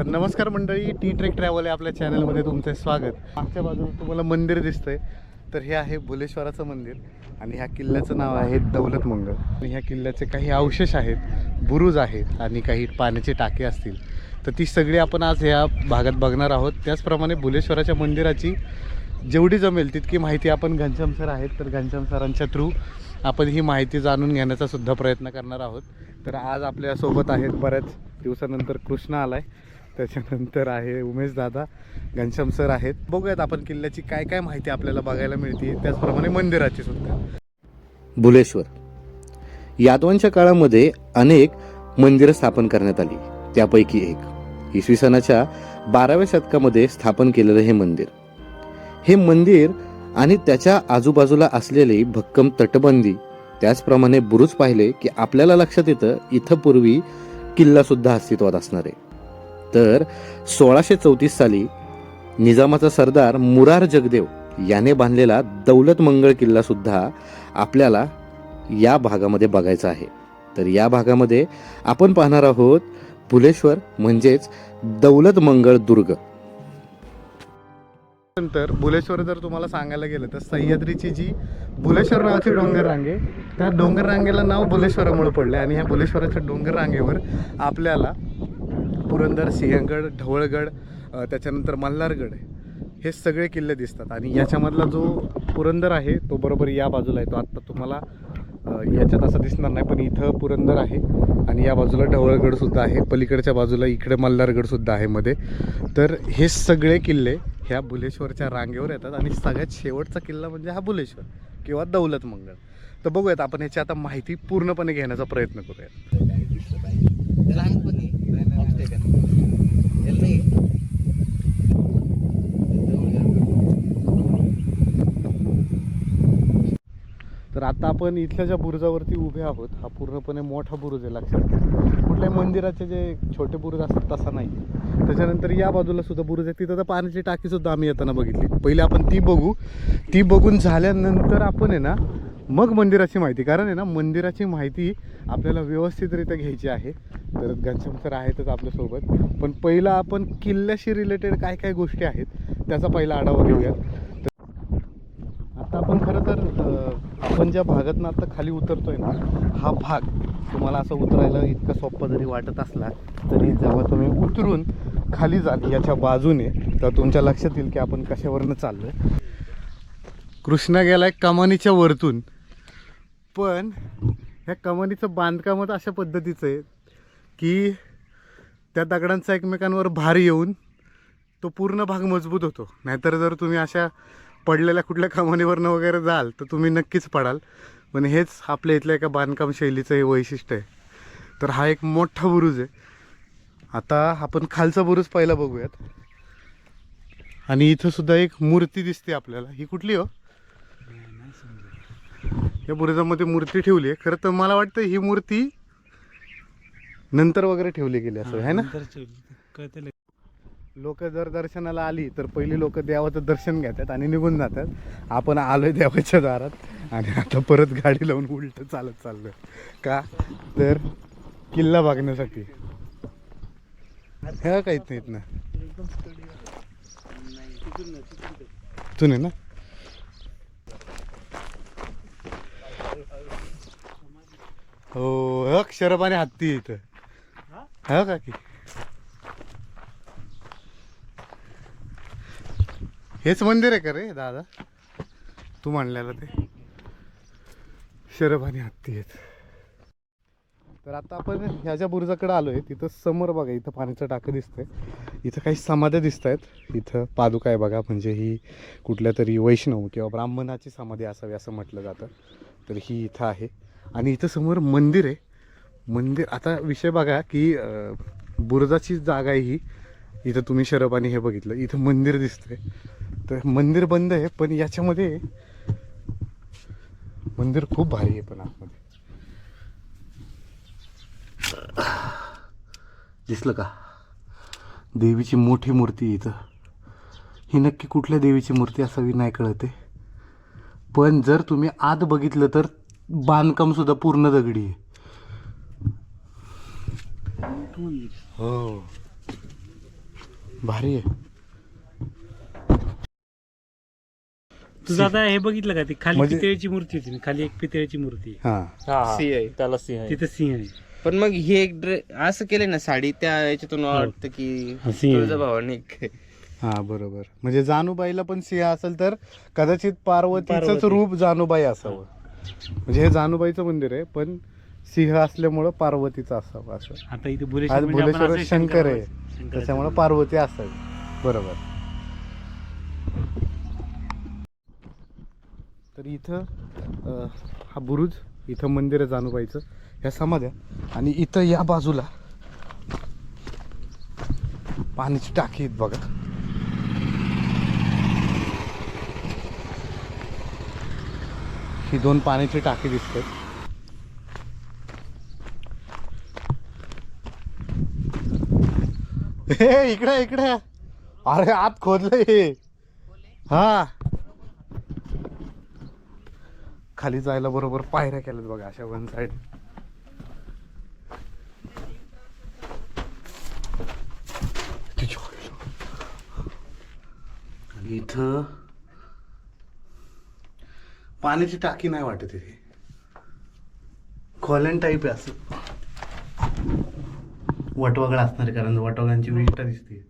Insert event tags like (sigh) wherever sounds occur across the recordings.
तर नमस्कार मंडळी टी ट्रेक ट्रॅव्हल आहे आपल्या चॅनलमध्ये तुमचं स्वागत. मागच्या बाजूला तुम्हाला मंदिर दिसतंय. तर हे आहे भुलेश्वराचं मंदिर आणि ह्या किल्ल्याचं नाव आहे दौलत मंगळ आणि ह्या किल्ल्याचे काही अवशेष आहेत बुरुज आहेत आणि काही पाण्याचे टाके असतील. तर ती सगळी आपण आज ह्या भागात बघणार आहोत. त्याचप्रमाणे भुलेश्वराच्या मंदिराची जेवढी जमेल तितकी माहिती आपण घनश्याम सर आहेत. तर घनश्याम सरांच्या थ्रू आपण ही माहिती जाणून घेण्याचा सुद्धा प्रयत्न करणार आहोत. तर आज आपल्यासोबत आहेत बऱ्याच दिवसानंतर कृष्णा आला आहे त्याच्यानंतर आहे उमेश दादा घनश्याम सर आहेत. बघूयात आपण किल्ल्याची काय काय माहिती आपल्याला बघायला मिळते. त्याचप्रमाणे मंदिराची सुद्धा. भुलेश्वर यादवांच्या काळामध्ये अनेक मंदिरं स्थापन करण्यात आली. त्यापैकी एक. इसवी सनाच्या बाराव्या शतकामध्ये स्थापन केलेलं हे मंदिर. हे मंदिर आणि त्याच्या आजूबाजूला असलेली भक्कम तटबंदी त्याचप्रमाणे बुरुज पाहिले की आपल्याला लक्षात येतं इथं पूर्वी किल्ला सुद्धा अस्तित्वात असणार. आहे तर सोळाशे चौतीस साली निजामाचा सरदार मुरार जगदेव याने बांधलेला दौलत मंगळ किल्ला सुद्धा आपल्याला या भागामध्ये बघायचा आहे. तर या भागामध्ये आपण पाहणार आहोत भुलेश्वर म्हणजेच दौलत मंगळ दुर्ग. नंतर बुलेश्वर जर तुम्हाला सांगायला गेलं तर सह्याद्रीची जी भुलेश्वर नावाची डोंगर रांगे त्या डोंगर रांगेला नाव भुलेश्वरामुळे पडले आणि ह्या भुलेश्वराच्या डोंगर रांगेवर आपल्याला पुरंदर सिंहगड ढवळगड त्याच्यानंतर मल्हारगड हे सगळे किल्ले दिसतात. आणि याच्यामधला जो पुरंदर आहे तो बरोबर या बाजूला आहे तो आत्ता तुम्हाला याच्यात असं दिसणार नाही पण इथं पुरंदर आहे. आणि या बाजूला ढवळगडसुद्धा आहे. पलीकडच्या बाजूला इकडे मल्हारगडसुद्धा आहे मध्ये. तर हे सगळे किल्ले ह्या बुलेश्वरच्या रांगेवर येतात. आणि सगळ्यात शेवटचा किल्ला म्हणजे हा बुलेश्वर किंवा दौलत मंगळ. तर बघूयात आपण ह्याची आता माहिती पूर्णपणे घेण्याचा प्रयत्न करूयात. तर आता आपण इथल्या ज्या बुरुजावरती उभे आहोत हा पूर्णपणे मोठा बुरुज आहे लक्षात घ्या. कुठल्याही मंदिराचे जे छोटे बुरुज असतात तसा नाही. त्याच्यानंतर या बाजूला सुद्धा बुरुज आहे तिथं तर पाण्याची टाकीसुद्धा आम्ही येताना बघितली. पहिले आपण ती बघू. ती बघून झाल्यानंतर आपण आहे ना मग मंदिराची माहिती कारण आहे ना मंदिराची माहिती आपल्याला व्यवस्थितरित्या घ्यायची आहे. तर घनश्याम सर आहेतच आपल्यासोबत पण पहिला आपण किल्ल्याशी रिलेटेड काय काय गोष्टी आहेत त्याचा पहिला आढावा घेऊयात. आता आपण खरं तर आपण ज्या भागातनं आता खाली उतरतोय ना हा भाग तुम्हाला असं उतरायला इतका सोपा जरी वाटत असला तरी जेव्हा तुम्ही उतरून खाली जाल याच्या बाजूने तर तुमच्या लक्षात येईल की आपण कशावरनं चाललो कृष्णा गेलाय कमानीच्या वरतून. पण ह्या कमानीचं बांधकामच अशा पद्धतीचं आहे की त्या दगडांचा एकमेकांवर भार येऊन तो पूर्ण भाग मजबूत होतो. नाहीतर जर तुम्ही अशा पडलेल्या कुठल्या कमानीवरनं वगैरे जाल तर तुम्ही नक्कीच पडाल. पण हेच आपल्या इथल्या एका बांधकाम शैलीचं हे वैशिष्ट्य आहे. तर हा एक मोठा बुरुज आहे. आता आपण खालचा बुरुज पहिला बघूयात. आणि इथं सुद्धा एक मूर्ती दिसते आपल्याला. ही कुठली हो? या बुरुजामध्ये मूर्ती ठेवली आहे. खरं तर मला वाटतं ही मूर्ती नंतर वगैरे ठेवली गेली असं आहे ना? लोक जर दर्शनाला आली तर पहिली लोक देवाचं दर्शन घेतात आणि निघून जातात. आपण आलोय देवाच्या दारात आणि आता परत गाडी लावून उलट चालत चाललोय. का? तर किल्ला बघण्यासाठी. हे काहीच नाहीत ना. आहे ना? हो हक शरबाने हत्ती आहे इथं. हा? का की हेच मंदिर आहे का रे दादा? तू म्हणलेलं ते. शरब आणि हत्ती आहेत. तर आता आपण ह्या ज्या बुरुजाकडे आलोय तिथं समोर बघा इथं पाण्याचं टाकं दिसतंय. इथं काही समाध्या दिसत आहेत. इथं पादुका आहे बघा म्हणजे ही कुठल्या तरी वैष्णव किंवा ब्राह्मणाची समाधी असावी असं म्हटलं जातं. तर ही इथं आहे. आणि इथं समोर मंदिर आहे. मंदिर आता विषय बघा की बुरजाची जागा आहे ही. इथं तुम्ही शरब हे बघितलं. इथं मंदिर दिसतंय. तर मंदिर बंद आहे पण याच्यामध्ये मंदिर खूप भारी आहे पण आतमध्ये. दिसलं का? देवीची मोठी मूर्ती इथं. ही नक्की कुठल्या देवीची मूर्ती असावी नाही कळते. पण जर तुम्ही आत बघितलं तर बांधकाम सुद्धा पूर्ण दगडी आहे हो भारी आहे तुझं आता हे बघितलं का ती खाली म्हणजे- पितळेची मूर्ती होती ना खाली एक पितळेची मूर्ती आहे. हां हा हा. सिंह आहे. त्याला सिंह आहे. तिथं सिंह आहे पण मग हे एक ड्रे असं केलंय ना साडी त्या याच्यातून वाटतं की हा, सिंह आहे. तुळजाभवानी हां बरोबर म्हणजे जानुबाईला पण सिंह असेल तर कदाचित पार्वतीचंच पार्वती. रूप जानुबाई असावं म्हणजे हे जानुबाईचं मंदिर आहे पण सिंह असल्यामुळं पार्वतीचं असावं असं. आता इथे आज बुलेश्वर म्हणजे आपण बुलेश्वर असं शंकर आहे. शंकराचं- त्याच्यामुळं पार्वती असावी. बरोबर. तर इथं अं, हा बुरुज इथं मंदिर आहे जानुबाईचं. ह्या समाध्या. आणि इथं या बाजूला पाण्याची टाकी आहेत बघा. ही दोन पाण्याची टाकी दिसते. हे इकडे इकडे. अरे आत खोदलंय हे. हा. खाली जायला बरोबर पायऱ्या केल्यात बघा अशा वन साइड इथं पाण्याची टाकी नाही वाटत इथे खोल्यान टाईप आहे असं. वटवगळ असणार कारण वटवगांची विष्ठा दिसते.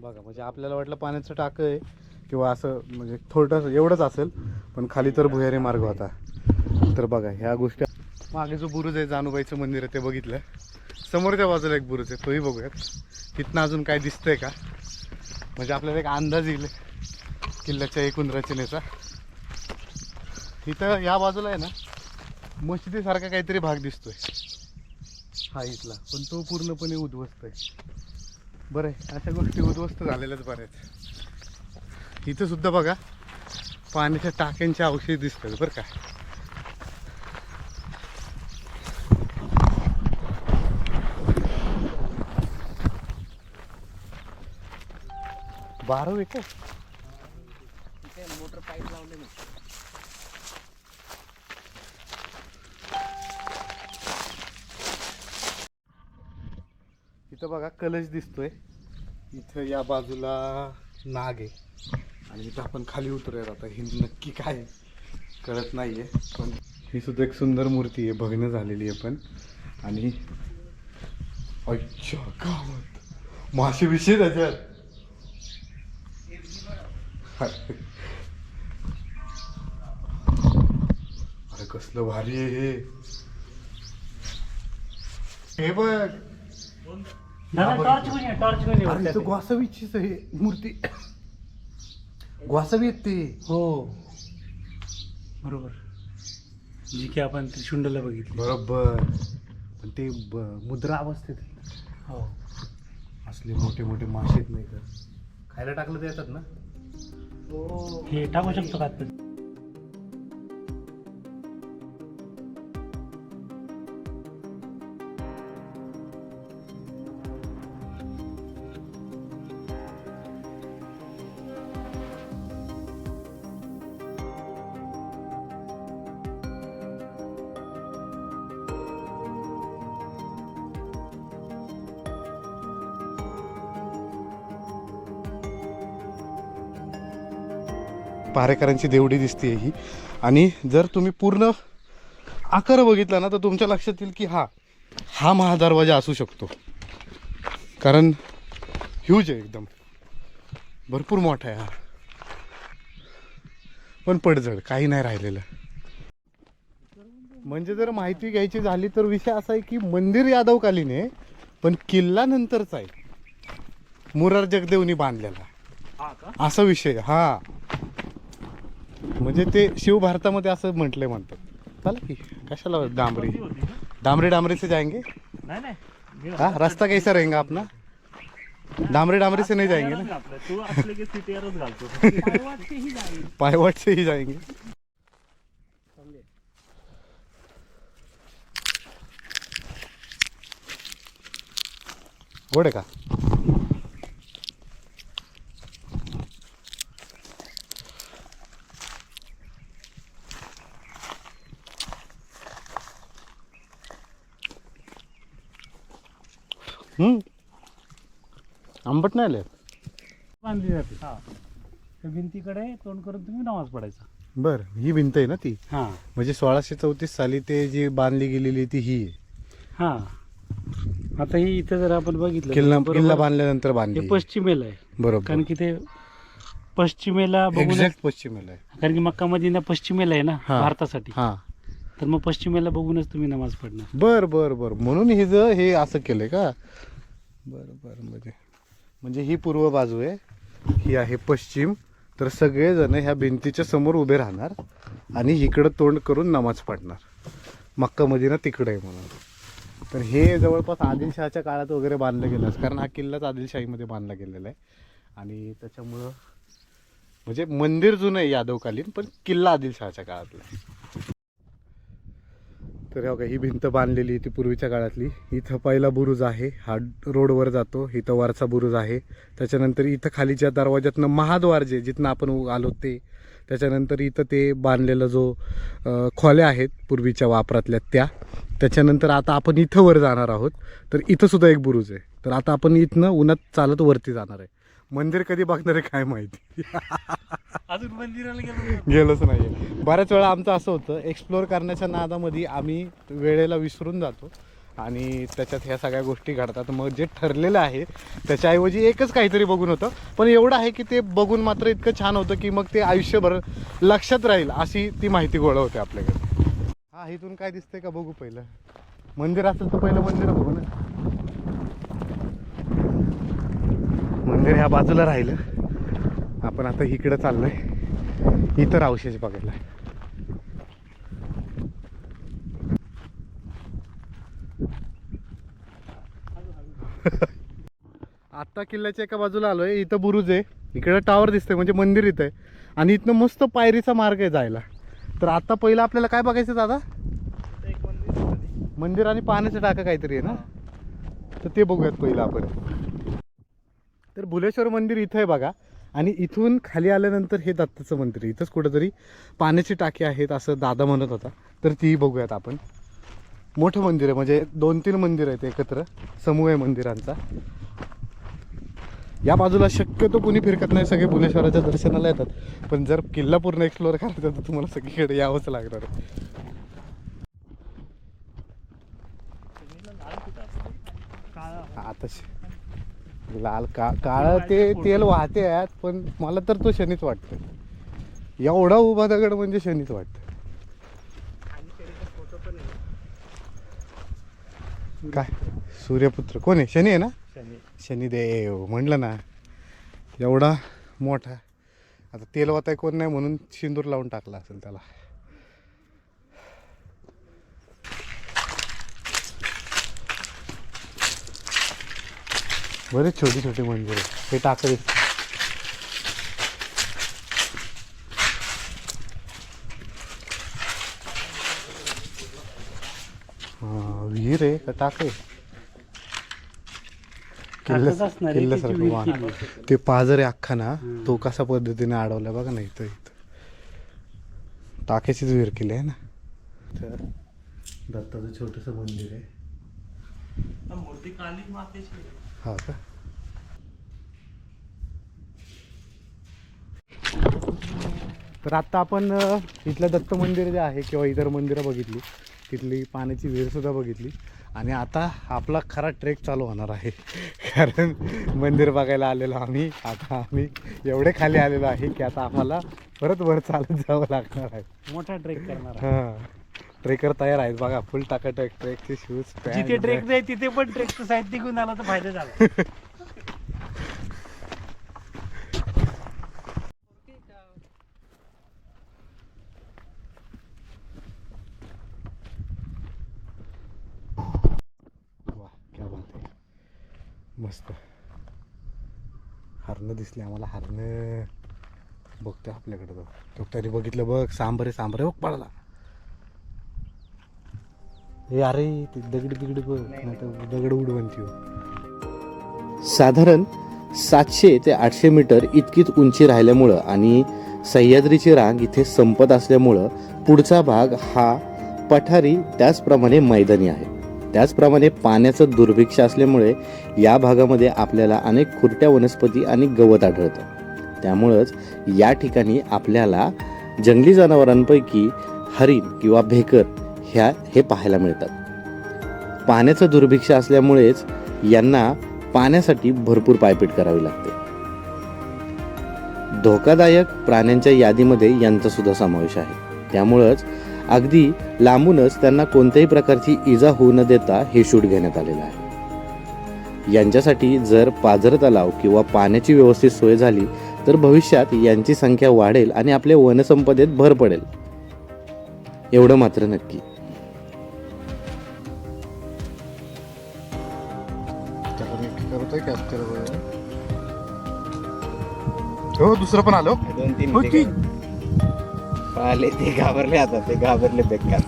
बघा म्हणजे आपल्याला वाटलं पाण्याचं टाक आहे किंवा असं म्हणजे थोडंसं एवढंच असेल पण खाली तर भुयारी मार्ग होता. तर बघा ह्या गोष्टी मागे जो बुरुज आहे जानुबाईचं मंदिर आहे ते बघितलं. समोरच्या बाजूला एक बुरुज आहे तोही बघूयात. तिथनं अजून काय दिसतंय का? म्हणजे आपल्याला एक अंदाज येईल किल्ल्याच्या एकूण रचनेचा. इथं या बाजूला आहे ना मशिदीसारखा काहीतरी भाग दिसतोय. हा इथला पण तो पूर्णपणे उद्ध्वस्त आहे. बरं आहे अशा गोष्टी उद्ध्वस्त झालेल्याच बऱ्याच इथं सुद्धा बघा पाण्याच्या टाक्यांचे अवशेष दिसतात बरं का. बारावे काय मोटर पाईप लावले इथं बघा कलश दिसतोय. इथं या बाजूला नाग आहे. आणि इथं आपण खाली उतरूयात आता. ही नक्की काय कळत नाहीये. पण ही सुद्धा एक सुंदर मूर्ती आहे. बघणं झालेली आहे पण. आणि अच्छा गावात. मासे विषय त्याच्यात. (laughs) अरे कसलं भारी आहे हे. हे बघ. अरे इथं वरती? ग्वासवीचीच आहे मूर्ती. ग्वासवी आहेत ते. हो. बरोबर. जी की आपण त्रिशुंडला बघितली. बरोबर. पण ते ब- मुद्रा अवस्थेत आहे. हो. असले मोठे मोठे मासे आहेत नाही का? खायला टाकलं तर येतात ना? हे टाकू शकतो का आता? पहारेकरांची देवडी दिसते ही. आणि जर तुम्ही पूर्ण आकार बघितला ना तर तुमच्या लक्षात येईल की हा हा महादरवाजा असू शकतो. कारण ह्यूज आहे एकदम. भरपूर मोठा आहे हा. पण पडझड काही नाही राहिलेलं. म्हणजे जर माहिती घ्यायची झाली तर विषय असा आहे की मंदिर यादवकालीन आहे पण किल्ला नंतरचा आहे. मुरार जगदेवनी बांधलेला. असा विषय हा. म्हणजे ते शिवभारतामध्ये असं म्हटलंय म्हणतात. चला की कशाला डांबरी? डामरे डामरे से जाएँगे नाही. नाही हाँ रास्ता कैसा रहेगा अपना डामरे डामरे से नहीं जाएँगे ना? तू पायवट से ही जाएँगे गोड का? आंबट नाही आले? बांधली जाते. हा. त्या भिंतीकडे तोंड करून तुम्ही नमाज पडायचा बर ही भिंत आहे ना ती? हा. म्हणजे सोळाशे चौतीस साली ते जी बांधली गेलेली ती ही आहे. हा. आता ही इथं जर आपण बघितलं किल्ला बरोबर, किल्ला बांधल्यानंतर हे बांधली पश्चिमेला आहे. बरोबर. कारण की ते पश्चिमेला बघून एक्झॅक्ट पश्चिमेला आहे. कारण की मक्का मदिना पश्चिमेला आहे ना हा. भारतासाठी. हा. तर मग पश्चिमेला बघूनच तुम्ही नमाज पडणार बर बर बर. म्हणून हिज हे असं केलंय का? बर बर. म्हणजे म्हणजे ही पूर्व बाजू आहे. ही आहे पश्चिम. तर सगळेजण ह्या भिंतीच्या समोर उभे राहणार आणि इकडं तोंड करून नमाज पडणार मक्का मदिना तिकडे आहे म्हणून. तर हे जवळपास आदिलशहाच्या काळात वगैरे बांधलं गेलं कारण हा किल्लाच आदिलशाहीमध्ये बांधला गेलेला आहे. आणि त्याच्यामुळं म्हणजे मंदिर जुनं आहे यादवकालीन पण किल्ला आदिलशहाच्या काळातला आहे. तर हे बघा ही भिंत बांधलेली ती पूर्वीच्या काळातली. इथं पहिला बुरुज आहे हा रोडवर जातो इथं वरचा बुरुज आहे. त्याच्यानंतर इथं खालीच्या दरवाज्यातनं महाद्वार जे जिथनं आपण आलो ते त्याच्यानंतर इथं ते बांधलेलं जो खोल्या आहेत पूर्वीच्या वापरातल्या त्या. त्याच्यानंतर आता आपण इथं वर जाणार आहोत. तर इथंसुद्धा एक बुरुज आहे. तर आता आपण इथनं उन्हात चालत वरती जाणार आहे. मंदिर कधी बघणार आहे काय माहिती? अजून मंदिराला गेलो गेलोच नाही बऱ्याच वेळा आमचं असं होतं एक्सप्लोअर करण्याच्या नादामध्ये आम्ही वेळेला विसरून जातो आणि त्याच्यात ह्या सगळ्या गोष्टी घडतात. मग जे ठरलेलं आहे त्याच्याऐवजी एकच काहीतरी बघून होतं. पण एवढं आहे की ते बघून मात्र इतकं छान होतं की मग ते आयुष्यभर लक्षात राहील अशी ती माहिती गोळा होते आपल्याकडे. हा इथून काय दिसतंय का बघू पहिलं? मंदिर असेल तर पहिलं मंदिर बघू ना. मंदिर ह्या बाजूला राहिलं. आपण आता इकडं चाललोय. इतर अवशेष बघायला (laughs) आता किल्ल्याच्या एका बाजूला आलोय. इथं बुरुज आहे. इकडं टावर दिसतंय म्हणजे मंदिर इथं आहे. आणि इथनं मस्त पायरीचा मार्ग आहे जायला. तर आता पहिलं आपल्याला काय बघायचं दादा? एक मंदिर मंदिर आणि पाण्याचं टाका काहीतरी आहे ना? तर ते बघूयात पहिलं आपण. तर भुलेश्वर मंदिर इथं आहे बघा. आणि इथून खाली आल्यानंतर हे दत्ताचं मंदिर आहे. इथंच कुठंतरी पाण्याची टाकी आहेत असं दादा म्हणत होता. तर तीही बघूयात आपण. मोठं मंदिर आहे. म्हणजे दोन तीन मंदिर आहेत एकत्र. समूह आहे मंदिरांचा. या बाजूला शक्यतो कोणी फिरकत नाही. सगळे भुलेश्वराच्या दर्शनाला येतात. पण जर किल्ला पूर्ण एक्सप्लोअर करायचा तर तुम्हाला सगळीकडे यावंच लागणार आहे. आता लाल का काळ ते तेल वाहते आहेत पण मला तर तो शनीच वाटतं एवढा उभा दगड म्हणजे शनीच वाटतं काय? सूर्यपुत्र. कोण आहे? शनी आहे ना? शनिदेव. म्हणलं ना एवढा मोठा. आता तेल वाताय कोण नाही म्हणून सिंदूर लावून टाकला असेल त्याला. बरेच छोटी छोटी मंदिर हे टाकले विहीर आहे का? टाक आहे. टाकच असणार आहे, त्याची किल्ल्यासारखं विहीर वाहन. ते पाझर आहे अख्खा ना तो कसा पद्धतीने अडवला बघा ना इथं इथं. टाक्याचीच विहीर केली आहे ना. तर दत्ताचं छोटंसं मंदिर आहे. मूर्ती काली मातेची हा का? तर आत्ता आपण इथलं दत्त मंदिर जे आहे किंवा इतर मंदिरं बघितली तिथली पाण्याची विहीरसुद्धा बघितली. आणि आता आपला खरा ट्रेक चालू होणार आहे. कारण मंदिर बघायला आलेलो आम्ही आता आम्ही एवढे खाली आलेलो आहे की आता आम्हाला परत वर चालत जावं लागणार आहे. मोठा ट्रेक करणार. हां. ट्रेकर तयार आहेत बघा. फुल टाकाटक ट्रेकचे शूज जिथे ट्रेक नाही तिथे पण ट्रेकचं साहित्य घेऊन आला तर फायदा झाला. मस्त. हरणं दिसले आम्हाला हरणं. बघतोय आपल्याकडे तो. तो तरी बघितलं बघ सांबर सांबर बघ पडला हे अरे ते दगड बिगड बघ नाही तर दगड उडवणची साधारण सातशे ते आठशे मीटर इतकीच उंची राहिल्यामुळं आणि सह्याद्रीची रांग इथे संपत असल्यामुळं पुढचा भाग हा पठारी त्याचप्रमाणे मैदानी आहे. त्याचप्रमाणे पाण्याचं दुर्भिक्ष असल्यामुळे या भागामध्ये आपल्याला अनेक खुरट्या वनस्पती आणि गवत आढळतं. त्यामुळंच या ठिकाणी आपल्याला जंगली जनावरांपैकी हरिण किंवा भेकर ह्या हे पाहायला मिळतात. पाण्याचं दुर्भिक्ष असल्यामुळेच यांना पाण्यासाठी भरपूर पायपीट करावी लागते. धोकादायक प्राण्यांच्या यादीमध्ये यांचा सुद्धा समावेश आहे. त्यामुळंच अगदी लांबूनच त्यांना कोणत्याही प्रकारची इजा होऊ न देता हे शूट घेण्यात आलेलं आहे. यांच्यासाठी जर पाझर तलाव किंवा पाण्याची व्यवस्थित सोय झाली तर भविष्यात यांची संख्या वाढेल आणि आपल्या वनसंपदेत भर पडेल. एवढं मात्र नक्की. हो दुसरं पण आलो दोन तीन हो ते की? काय- आले ते घाबरले आता ते घाबरले बेकार.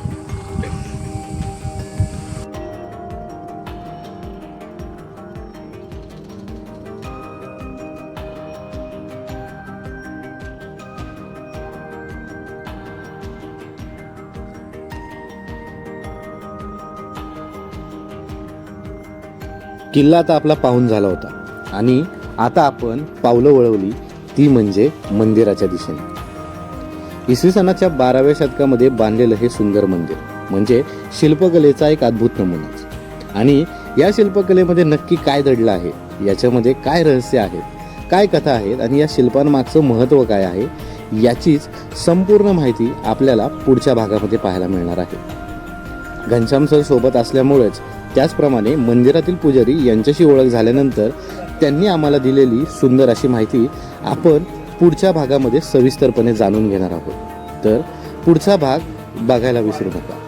किल्ला आता आपला पाहून झाला होता. आणि आता आपण पावलं वळवली. ती म्हणजे मंदिराच्या दिशेने. इसवी सणाच्या बाराव्या शतकामध्ये बांधलेलं हे सुंदर मंदिर म्हणजे शिल्पकलेचा एक अद्भुत नमुनाच आणि या शिल्पकलेमध्ये नक्की काय दडलं आहे याच्यामध्ये काय रहस्य आहेत काय कथा आहेत आणि या शिल्पांमागचं महत्त्व काय आहे याचीच संपूर्ण माहिती आपल्याला पुढच्या भागामध्ये पाहायला मिळणार आहे. घनश्याम सर सोबत असल्यामुळेच त्याचप्रमाणे मंदिरातील पुजारी यांच्याशी ओळख झाल्यानंतर त्यांनी आम्हाला दिलेली सुंदर अशी माहिती आपण पुढच्या भागामध्ये सविस्तरपणे जाणून घेणार आहोत. तर पुढचा भाग बघायला विसरू नका.